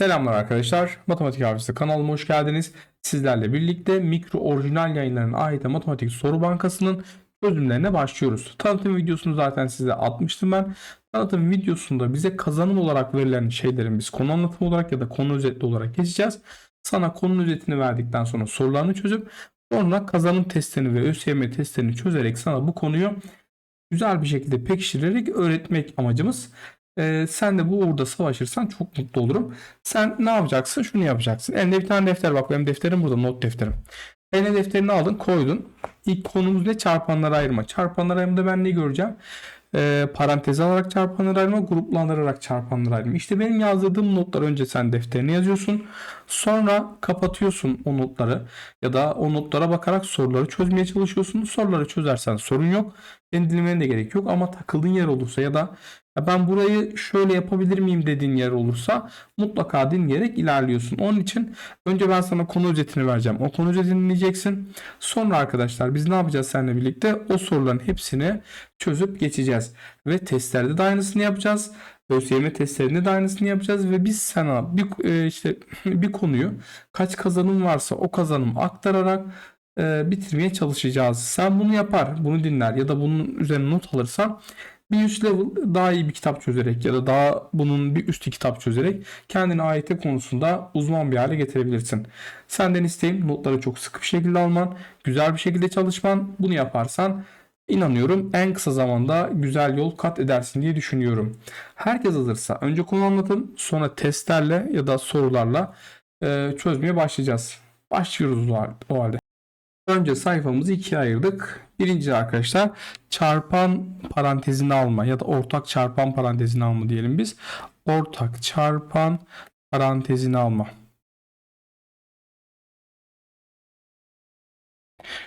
Selamlar arkadaşlar. Matematik Avcısı kanalıma hoş geldiniz. Sizlerle birlikte mikro orijinal yayınlarına ait matematik soru bankasının çözümlerine başlıyoruz. Tanıtım videosunu zaten size atmıştım ben. Tanıtım videosunda bize kazanım olarak verilen şeylerin biz konu anlatımı olarak ya da konu özetli olarak geçeceğiz. Sana konunun özetini verdikten sonra sorularını çözüp sonra kazanım testlerini ve ÖSYM testlerini çözerek sana bu konuyu güzel bir şekilde pekiştirerek öğretmek amacımız. Ee, sen de bu uğurda savaşırsan çok mutlu olurum. Sen ne yapacaksın? Şunu yapacaksın. Elinde bir tane defter bak benim defterim burada not defterim. Eline defterini aldın koydun. İlk konumuz ne? Çarpanları ayırma. Çarpanları ayırmada ben ne göreceğim? Ee, parantez alarak çarpanları ayırma, gruplandırarak çarpanları ayırma. İşte benim yazdırdığım notlar önce sen defterine yazıyorsun. Sonra kapatıyorsun o notları ya da o notlara bakarak soruları çözmeye çalışıyorsun. Soruları çözersen sorun yok. Senin dinlemene de gerek yok ama takıldığın yer olursa ya da ben burayı şöyle yapabilir miyim dediğin yer olursa mutlaka dinleyerek ilerliyorsun. Onun için önce ben sana konu özetini vereceğim. O konu özetini dinleyeceksin. Sonra arkadaşlar biz ne yapacağız seninle birlikte? O soruların hepsini çözüp geçeceğiz. Ve testlerde de aynısını yapacağız. ÖSYM testlerinde de aynısını yapacağız ve biz sana bir e, işte bir konuyu kaç kazanım varsa o kazanım aktararak e, bitirmeye çalışacağız. Sen bunu yapar, bunu dinler ya da bunun üzerine not alırsan bir üst level daha iyi bir kitap çözerek ya da daha bunun bir üstü kitap çözerek kendini AYT konusunda uzman bir hale getirebilirsin. Senden isteğim notları çok sıkı bir şekilde alman, güzel bir şekilde çalışman. Bunu yaparsan inanıyorum en kısa zamanda güzel yol kat edersin diye düşünüyorum. Herkes hazırsa önce konu anlatım sonra testlerle ya da sorularla çözmeye başlayacağız. Başlıyoruz o halde. Önce sayfamızı ikiye ayırdık. Birinci arkadaşlar çarpan parantezini alma ya da ortak çarpan parantezini alma diyelim biz. Ortak çarpan parantezini alma.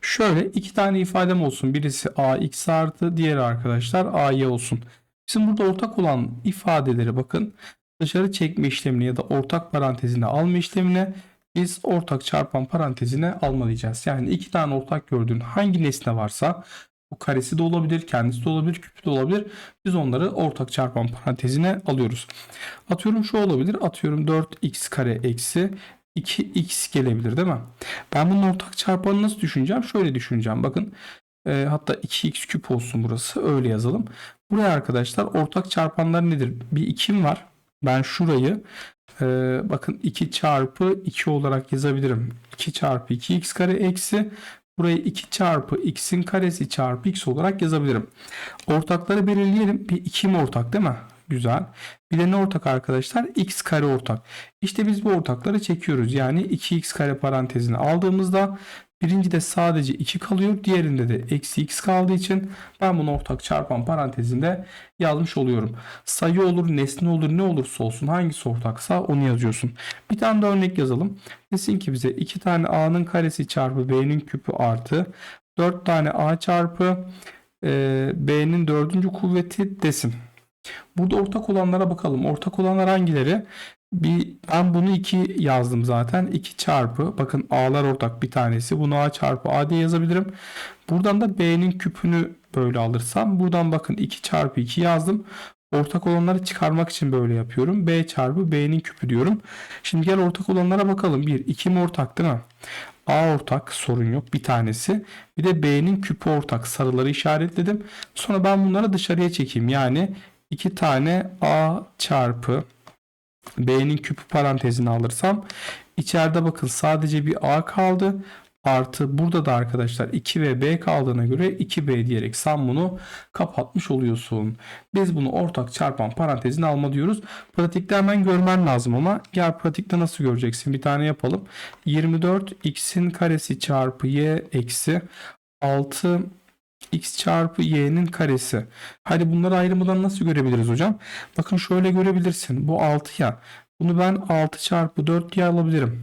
Şöyle iki tane ifadem olsun. Birisi ax artı diğeri arkadaşlar ay olsun. Bizim burada ortak olan ifadeleri bakın dışarı çekme işlemini ya da ortak parantezine alma işlemine biz ortak çarpan parantezine alma diyeceğiz. Yani iki tane ortak gördüğün hangi nesne varsa bu karesi de olabilir, kendisi de olabilir, küpü de olabilir. Biz onları ortak çarpan parantezine alıyoruz. Atıyorum şu olabilir. Atıyorum 4x kare eksi 2x gelebilir değil mi? Ben bunun ortak çarpanını nasıl düşüneceğim? Şöyle düşüneceğim. Bakın e, hatta 2x küp olsun burası. Öyle yazalım. Buraya arkadaşlar ortak çarpanlar nedir? Bir 2'm var. Ben şurayı e, bakın 2 çarpı 2 olarak yazabilirim. 2 çarpı 2x kare eksi burayı 2 çarpı x'in karesi çarpı x olarak yazabilirim. Ortakları belirleyelim. Bir 2 mi ortak değil mi? Güzel. Bir de ne ortak arkadaşlar? x kare ortak. İşte biz bu ortakları çekiyoruz. Yani 2x kare parantezini aldığımızda birincide sadece 2 kalıyor. Diğerinde de eksi x kaldığı için ben bunu ortak çarpan parantezinde yazmış oluyorum. Sayı olur, nesne olur, ne olursa olsun hangisi ortaksa onu yazıyorsun. Bir tane de örnek yazalım. Desin ki bize 2 tane a'nın karesi çarpı b'nin küpü artı 4 tane a çarpı e, b'nin dördüncü kuvveti desin. Burada ortak olanlara bakalım. Ortak olanlar hangileri? Bir, ben bunu 2 yazdım zaten. 2 çarpı. Bakın a'lar ortak bir tanesi. Bunu a çarpı a diye yazabilirim. Buradan da b'nin küpünü böyle alırsam. Buradan bakın 2 çarpı 2 yazdım. Ortak olanları çıkarmak için böyle yapıyorum. b çarpı b'nin küpü diyorum. Şimdi gel ortak olanlara bakalım. 1, 2 mi ortak değil mi? A ortak sorun yok bir tanesi. Bir de B'nin küpü ortak sarıları işaretledim. Sonra ben bunları dışarıya çekeyim. Yani 2 tane A çarpı B'nin küpü parantezine alırsam içeride bakın sadece bir A kaldı. Artı burada da arkadaşlar 2 ve B kaldığına göre 2B diyerek sen bunu kapatmış oluyorsun. Biz bunu ortak çarpan parantezine alma diyoruz. Pratikte hemen görmen lazım ama gel pratikte nasıl göreceksin? Bir tane yapalım. 24 x'in karesi çarpı y eksi 6 x çarpı y'nin karesi. Hadi bunları ayrımından nasıl görebiliriz hocam? Bakın şöyle görebilirsin. Bu 6 ya. Bunu ben 6 çarpı 4 diye alabilirim.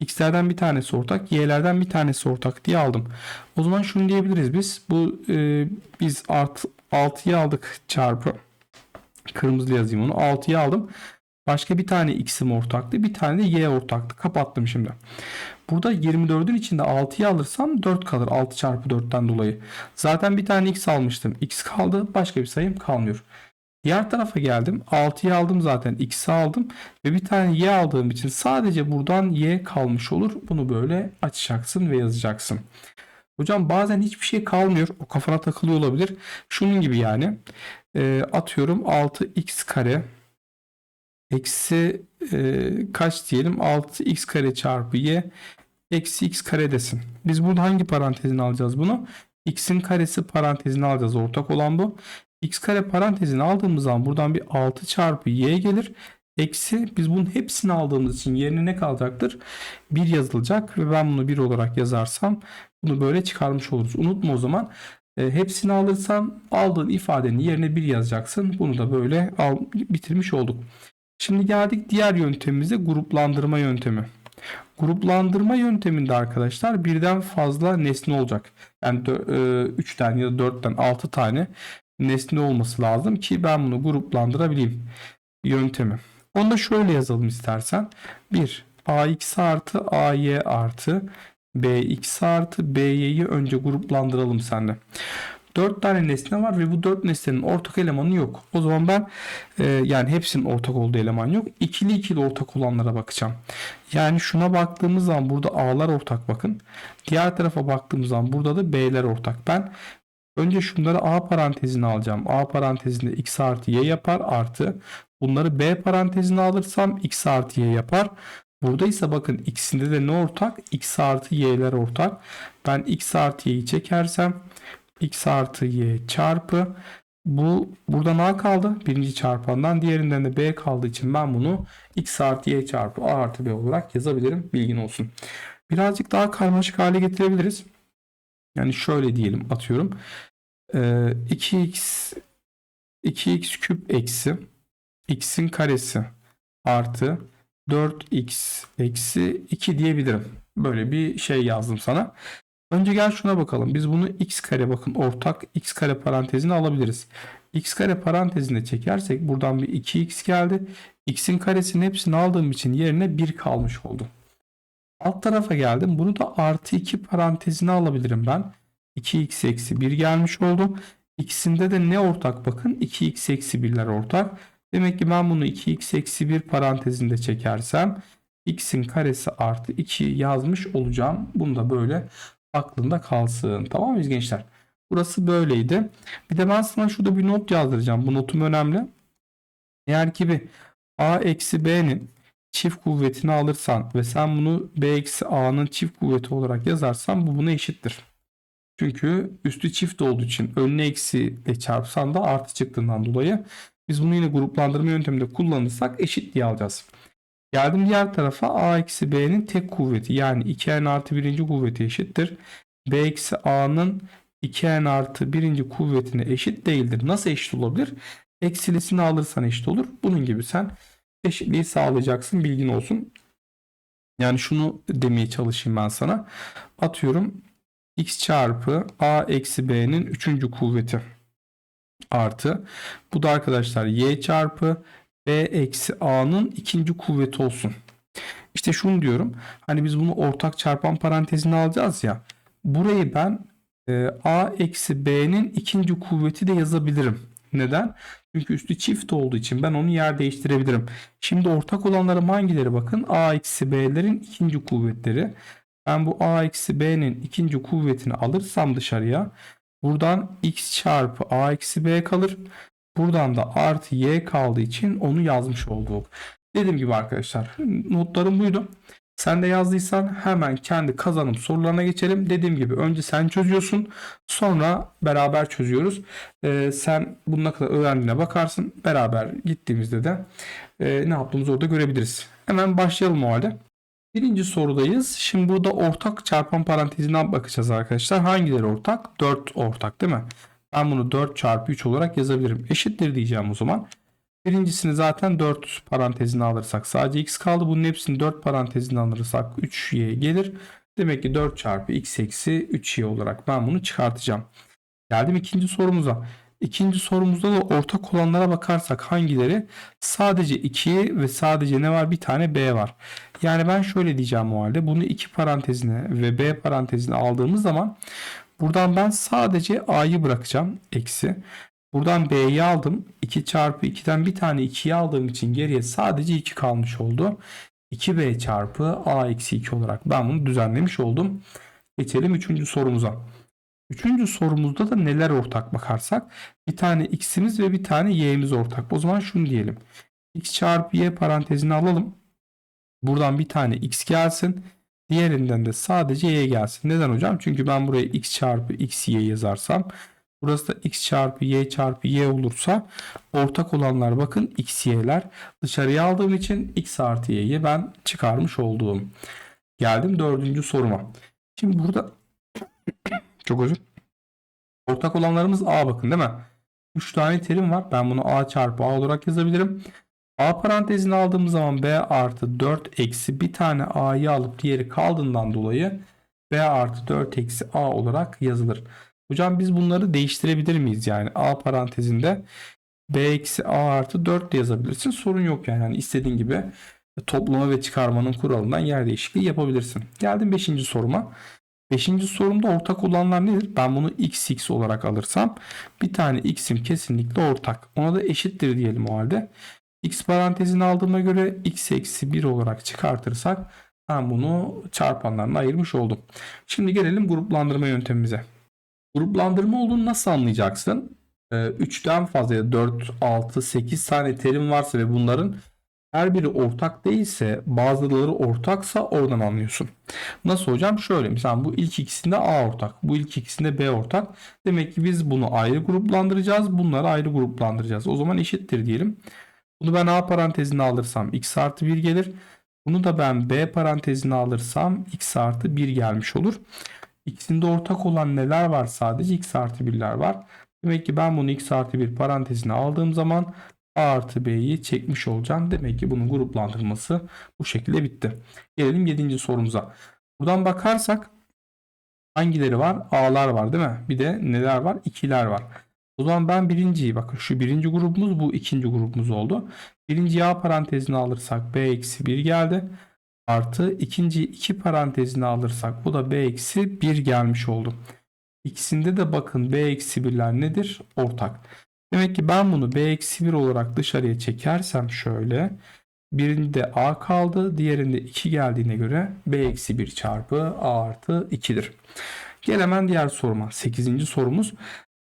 X'lerden bir tanesi ortak, Y'lerden bir tanesi ortak diye aldım. O zaman şunu diyebiliriz biz. Bu e, biz art 6'yı aldık çarpı. Kırmızı yazayım onu. 6'yı aldım. Başka bir tane x'im ortaktı. Bir tane de y ortaktı. Kapattım şimdi. Burada 24'ün içinde 6'yı alırsam 4 kalır. 6 çarpı 4'ten dolayı. Zaten bir tane x almıştım. x kaldı. Başka bir sayım kalmıyor. Diğer tarafa geldim. 6'yı aldım zaten. X'i aldım. Ve bir tane Y aldığım için sadece buradan Y kalmış olur. Bunu böyle açacaksın ve yazacaksın. Hocam bazen hiçbir şey kalmıyor. O kafana takılıyor olabilir. Şunun gibi yani. E, atıyorum 6x kare eksi e, kaç diyelim 6x kare çarpı y eksi x kare desin. Biz burada hangi parantezini alacağız bunu? x'in karesi parantezini alacağız. Ortak olan bu. x kare parantezini aldığımız zaman buradan bir 6 çarpı y gelir. Eksi biz bunun hepsini aldığımız için yerine ne kalacaktır? 1 yazılacak ve ben bunu 1 olarak yazarsam bunu böyle çıkarmış oluruz. Unutma o zaman e, hepsini alırsan aldığın ifadenin yerine 1 yazacaksın. Bunu da böyle al, bitirmiş olduk. Şimdi geldik diğer yöntemimize gruplandırma yöntemi. Gruplandırma yönteminde arkadaşlar birden fazla nesne olacak. Yani 3'ten ya da 4'ten 6 tane nesne olması lazım ki ben bunu gruplandırabileyim yöntemi. Onu da şöyle yazalım istersen. 1 ax artı ay artı bx artı by'yi önce gruplandıralım seninle. 4 tane nesne var ve bu 4 nesnenin ortak elemanı yok. O zaman ben e, yani hepsinin ortak olduğu eleman yok. İkili ikili ortak olanlara bakacağım. Yani şuna baktığımız zaman burada A'lar ortak bakın. Diğer tarafa baktığımız zaman burada da B'ler ortak. Ben önce şunları A parantezine alacağım. A parantezinde x artı y yapar artı bunları B parantezine alırsam x artı y yapar. Burada ise bakın ikisinde de ne ortak? x artı y'ler ortak. Ben x artı y'yi çekersem x artı y çarpı bu buradan a kaldı birinci çarpandan diğerinden de b kaldığı için ben bunu x artı y çarpı a artı b olarak yazabilirim bilgin olsun. Birazcık daha karmaşık hale getirebiliriz. Yani şöyle diyelim atıyorum. Ee, 2x 2x küp eksi x'in karesi artı 4x eksi 2 diyebilirim. Böyle bir şey yazdım sana. Önce gel şuna bakalım. Biz bunu x kare bakın ortak x kare parantezine alabiliriz. x kare parantezine çekersek buradan bir 2x geldi. x'in karesinin hepsini aldığım için yerine 1 kalmış oldu. Alt tarafa geldim. Bunu da artı 2 parantezine alabilirim ben. 2x eksi 1 gelmiş oldu. İkisinde de ne ortak bakın 2x eksi 1'ler ortak. Demek ki ben bunu 2x eksi 1 parantezinde çekersem x'in karesi artı 2 yazmış olacağım. Bunu da böyle aklında kalsın. Tamam mıyız gençler? Burası böyleydi. Bir de ben sana şurada bir not yazdıracağım. Bu notum önemli. Eğer ki bir a eksi b'nin çift kuvvetini alırsan ve sen bunu b eksi a'nın çift kuvveti olarak yazarsan bu buna eşittir. Çünkü üstü çift olduğu için önüne eksi ile çarpsan da artı çıktığından dolayı biz bunu yine gruplandırma yönteminde kullanırsak eşit diye alacağız. Geldim diğer tarafa a eksi b'nin tek kuvveti yani 2n artı birinci kuvveti eşittir. b eksi a'nın 2n artı birinci kuvvetine eşit değildir. Nasıl eşit olabilir? Eksilisini alırsan eşit olur. Bunun gibi sen eşitliği sağlayacaksın bilgin olsun. Yani şunu demeye çalışayım ben sana. Atıyorum x çarpı a eksi b'nin üçüncü kuvveti artı bu da arkadaşlar y çarpı b eksi a'nın ikinci kuvveti olsun. İşte şunu diyorum. Hani biz bunu ortak çarpan parantezine alacağız ya. Burayı ben e, a eksi b'nin ikinci kuvveti de yazabilirim. Neden? Çünkü üstü çift olduğu için ben onu yer değiştirebilirim. Şimdi ortak olanlarım hangileri bakın? a eksi b'lerin ikinci kuvvetleri. Ben bu a eksi b'nin ikinci kuvvetini alırsam dışarıya buradan x çarpı a eksi b kalır. Buradan da artı y kaldığı için onu yazmış olduk. Dediğim gibi arkadaşlar notlarım buydu. Sen de yazdıysan hemen kendi kazanım sorularına geçelim. Dediğim gibi önce sen çözüyorsun. Sonra beraber çözüyoruz. Ee, sen bununla kadar öğrendiğine bakarsın. Beraber gittiğimizde de e, ne yaptığımızı orada görebiliriz. Hemen başlayalım o halde. Birinci sorudayız. Şimdi burada ortak çarpan parantezine bakacağız arkadaşlar. Hangileri ortak? 4 ortak değil mi? Ben bunu 4 çarpı 3 olarak yazabilirim. Eşittir diyeceğim o zaman. Birincisini zaten 4 parantezine alırsak sadece x kaldı. Bunun hepsini 4 parantezine alırsak 3y gelir. Demek ki 4 çarpı x eksi 3y olarak ben bunu çıkartacağım. Geldim ikinci sorumuza. İkinci sorumuzda da ortak olanlara bakarsak hangileri? Sadece 2 ve sadece ne var? Bir tane b var. Yani ben şöyle diyeceğim o halde. Bunu 2 parantezine ve b parantezine aldığımız zaman buradan ben sadece a'yı bırakacağım. Eksi. Buradan B'yi aldım. 2 çarpı 2'den bir tane 2'yi aldığım için geriye sadece 2 kalmış oldu. 2B çarpı A eksi 2 olarak ben bunu düzenlemiş oldum. Geçelim 3. sorumuza. Üçüncü sorumuzda da neler ortak bakarsak bir tane x'imiz ve bir tane y'miz ortak. O zaman şunu diyelim. x çarpı y parantezini alalım. Buradan bir tane x gelsin. Diğerinden de sadece y gelsin. Neden hocam? Çünkü ben buraya x çarpı x y yazarsam burası da x çarpı y çarpı y olursa ortak olanlar bakın x y'ler. Dışarıya aldığım için x artı y'yi ben çıkarmış olduğum. Geldim dördüncü soruma. Şimdi burada çok özür. Ortak olanlarımız A bakın değil mi? 3 tane terim var. Ben bunu A çarpı A olarak yazabilirim. A parantezini aldığımız zaman B artı 4 eksi bir tane A'yı alıp diğeri kaldığından dolayı B artı 4 eksi A olarak yazılır. Hocam biz bunları değiştirebilir miyiz? Yani A parantezinde B eksi A artı 4 de yazabilirsin. Sorun yok yani. yani istediğin gibi toplama ve çıkarmanın kuralından yer değişikliği yapabilirsin. Geldim 5. soruma. Beşinci sorumda ortak olanlar nedir? Ben bunu x x olarak alırsam bir tane x'im kesinlikle ortak. Ona da eşittir diyelim o halde. X parantezini aldığıma göre x eksi 1 olarak çıkartırsak ben bunu çarpanlarına ayırmış oldum. Şimdi gelelim gruplandırma yöntemimize. Gruplandırma olduğunu nasıl anlayacaksın? 3'ten fazla ya 4, 6, 8 tane terim varsa ve bunların her biri ortak değilse bazıları ortaksa oradan anlıyorsun. Nasıl hocam? Şöyle mesela bu ilk ikisinde A ortak. Bu ilk ikisinde B ortak. Demek ki biz bunu ayrı gruplandıracağız. Bunları ayrı gruplandıracağız. O zaman eşittir diyelim. Bunu ben A parantezine alırsam x artı 1 gelir. Bunu da ben B parantezine alırsam x artı 1 gelmiş olur. İkisinde ortak olan neler var? Sadece x artı 1'ler var. Demek ki ben bunu x artı 1 parantezine aldığım zaman A artı B'yi çekmiş olacağım. Demek ki bunun gruplandırması bu şekilde bitti. Gelelim 7. sorumuza. Buradan bakarsak hangileri var? A'lar var değil mi? Bir de neler var? İkiler var. O zaman ben birinciyi bakın şu birinci grubumuz bu ikinci grubumuz oldu. Birinci A parantezini alırsak B eksi 1 geldi. Artı ikinci iki parantezini alırsak bu da B eksi 1 gelmiş oldu. İkisinde de bakın B eksi 1'ler nedir? Ortak. Demek ki ben bunu B-1 olarak dışarıya çekersem şöyle. Birinde A kaldı. Diğerinde 2 geldiğine göre B-1 çarpı A artı 2'dir. Gel hemen diğer soruma. 8. sorumuz.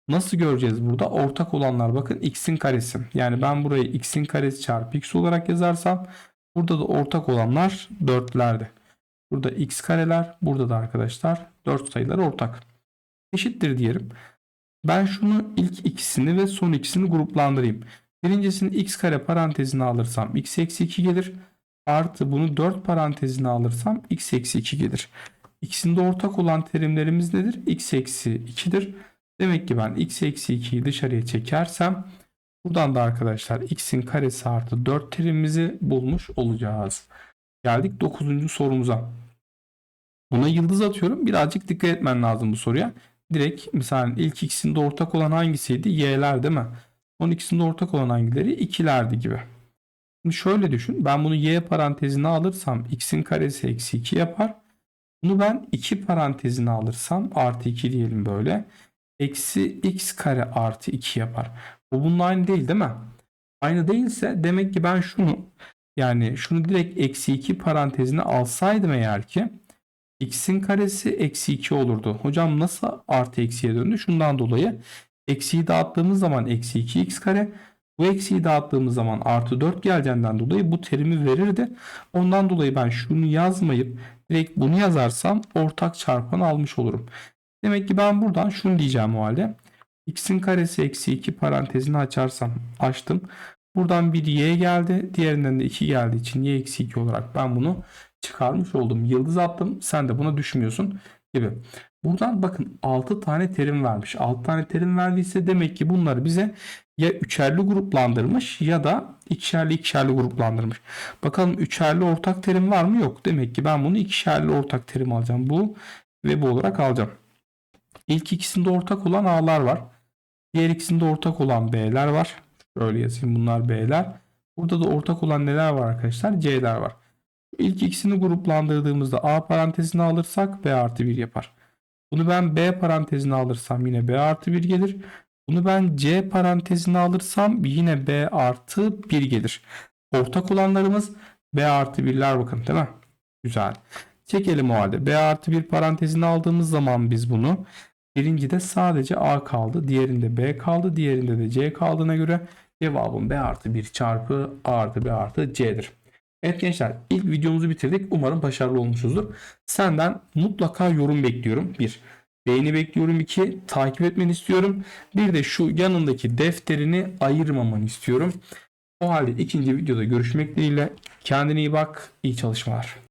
Nasıl göreceğiz burada? Ortak olanlar bakın x'in karesi. Yani ben burayı x'in karesi çarpı x olarak yazarsam burada da ortak olanlar 4'lerdi. Burada x kareler, burada da arkadaşlar 4 sayılar ortak. Eşittir diyelim. Ben şunu ilk ikisini ve son ikisini gruplandırayım. Birincisini x kare parantezine alırsam x eksi 2 gelir. Artı bunu 4 parantezine alırsam x eksi 2 gelir. İkisinde ortak olan terimlerimiz nedir? x eksi 2'dir. Demek ki ben x eksi 2'yi dışarıya çekersem buradan da arkadaşlar x'in karesi artı 4 terimimizi bulmuş olacağız. Geldik 9. sorumuza. Buna yıldız atıyorum. Birazcık dikkat etmen lazım bu soruya direkt mesela ilk ikisinde ortak olan hangisiydi? Y'ler değil mi? Son ikisinde ortak olan hangileri? İkilerdi gibi. Şimdi şöyle düşün. Ben bunu Y parantezine alırsam x'in karesi eksi 2 yapar. Bunu ben 2 parantezine alırsam artı 2 diyelim böyle. Eksi x kare artı 2 yapar. Bu bunun aynı değil değil mi? Aynı değilse demek ki ben şunu yani şunu direkt eksi 2 parantezine alsaydım eğer ki x'in karesi eksi 2 olurdu. Hocam nasıl artı eksiye döndü? Şundan dolayı eksiyi dağıttığımız zaman eksi 2x kare bu eksiyi dağıttığımız zaman artı 4 geleceğinden dolayı bu terimi verirdi. Ondan dolayı ben şunu yazmayıp direkt bunu yazarsam ortak çarpanı almış olurum. Demek ki ben buradan şunu diyeceğim o halde. x'in karesi eksi 2 parantezini açarsam açtım. Buradan bir y geldi. Diğerinden de 2 geldiği için y eksi 2 olarak ben bunu çıkarmış oldum. Yıldız attım. Sen de buna düşmüyorsun gibi. Buradan bakın 6 tane terim vermiş. 6 tane terim verdiyse demek ki bunları bize ya üçerli gruplandırmış ya da ikişerli ikişerli gruplandırmış. Bakalım üçerli ortak terim var mı? Yok. Demek ki ben bunu ikişerli ortak terim alacağım. Bu ve bu olarak alacağım. İlk ikisinde ortak olan A'lar var. Diğer ikisinde ortak olan B'ler var. Şöyle yazayım bunlar B'ler. Burada da ortak olan neler var arkadaşlar? C'ler var. İlk ikisini gruplandırdığımızda A parantezine alırsak B artı 1 yapar. Bunu ben B parantezine alırsam yine B artı 1 gelir. Bunu ben C parantezine alırsam yine B artı 1 gelir. Ortak olanlarımız B artı 1'ler bakın değil mi? Güzel. Çekelim o halde. B artı 1 parantezine aldığımız zaman biz bunu birincide sadece A kaldı. Diğerinde B kaldı. Diğerinde de C kaldığına göre cevabım B artı 1 çarpı A artı B artı C'dir. Evet gençler ilk videomuzu bitirdik. Umarım başarılı olmuşuzdur. Senden mutlaka yorum bekliyorum. 1. Beğeni bekliyorum. 2. Takip etmeni istiyorum. Bir de şu yanındaki defterini ayırmamanı istiyorum. O halde ikinci videoda görüşmek dileğiyle. Kendine iyi bak. İyi çalışmalar.